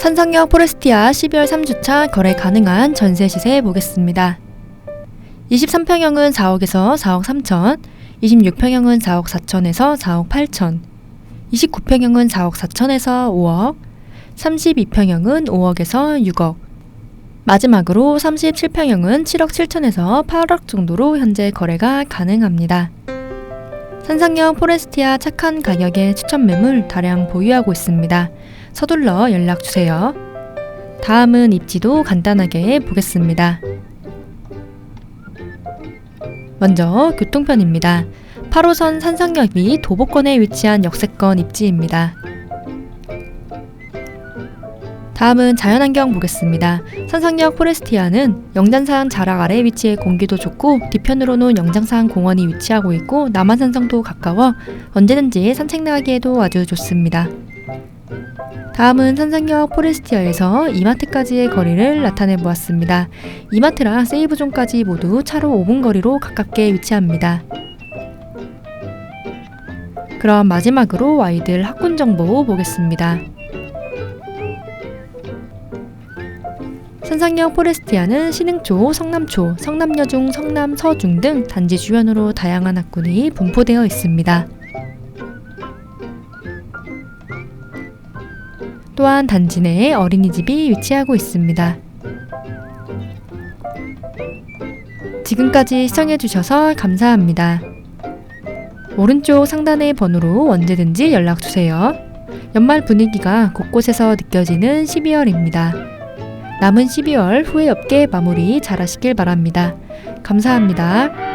산성역 포레스티아 12월 3주차 거래 가능한 전세 시세 보겠습니다. 23평형은 4억에서 4억 3천, 26평형은 4억 4천에서 4억 8천, 29평형은 4억 4천에서 5억, 32평형은 5억에서 6억, 마지막으로 37평형은 7억 7천에서 8억 정도로 현재 거래가 가능합니다. 산상역 포레스티아 착한 가격의 추천 매물 다량 보유하고 있습니다. 서둘러 연락 주세요. 다음은 입지도 간단하게 보겠습니다. 먼저 교통편입니다. 8호선 산상역이 도보권에 위치한 역세권 입지입니다. 다음은 자연환경 보겠습니다. 산상역 포레스티아는 영단산 자락 아래 위치해 공기도 좋고 뒤편으로는 영장산 공원이 위치하고 있고 남한산성도 가까워 언제든지 산책 나가기에도 아주 좋습니다. 다음은 산상역 포레스티아에서 이마트까지의 거리를 나타내 보았습니다. 이마트랑 세이브존까지 모두 차로 5분 거리로 가깝게 위치합니다. 그럼 마지막으로 아이들 학군 정보 보겠습니다. 산상역 포레스티아는 신흥초, 성남초, 성남여중, 성남서중 등 단지 주변으로 다양한 학군이 분포되어 있습니다. 또한 단지 내에 어린이집이 위치하고 있습니다. 지금까지 시청해주셔서 감사합니다. 오른쪽 상단의 번호로 언제든지 연락주세요. 연말 분위기가 곳곳에서 느껴지는 12월입니다. 남은 12월 후회 없게 마무리 잘 하시길 바랍니다. 감사합니다.